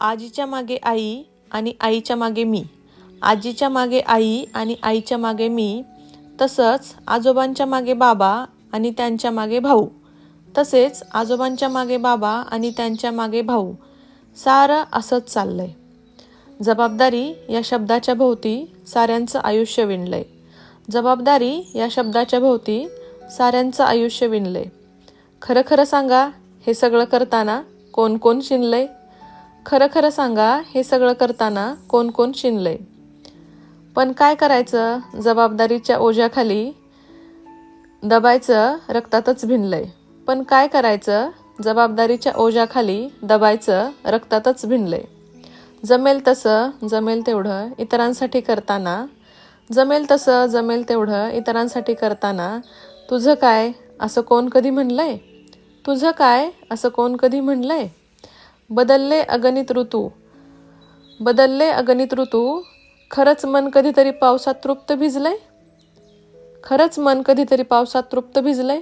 आजीच्या मागे आई आणि आईच्या मागे मी. आजीच्या मागे आई आणि आईच्या मागे मी. तसंच आजोबांच्या मागे बाबा आणि त्यांच्या मागे भाऊ. तसेच आजोबांच्या मागे बाबा आणि त्यांच्या मागे भाऊ. सारं असंच चाललंय. जबाबदारी या शब्दाच्या भोवती साऱ्यांचं आयुष्य विणलंय. जबाबदारी या शब्दाच्या भोवती साऱ्यांचं आयुष्य विणलंय. खरं खरं सांगा हे सगळं करताना कोण कोण शिनलंय खरं खरं सांगा हे सगळं करताना कोण कोण शिनलंय? पण काय करायचं? जबाबदारीच्या ओझ्याखाली दबायचं रक्तातच भिनलंय. पण काय करायचं? जबाबदारीच्या ओझ्याखाली दबायचं रक्तातच भिनलंय. जमेल तसं जमेल तेवढं इतरांसाठी करताना. जमेल तसं जमेल तेवढं इतरांसाठी करताना. तुझं काय? असं कोण कधी म्हणलंय? तुझं काय? असं कोण कधी म्हणलंय? बदलले अगणित ऋतू. बदलले अगणित ऋतू खरंच मन कधीतरी पावसात तृप्त भिजलंय? खरंच मन कधीतरी पावसात तृप्त भिजलंय?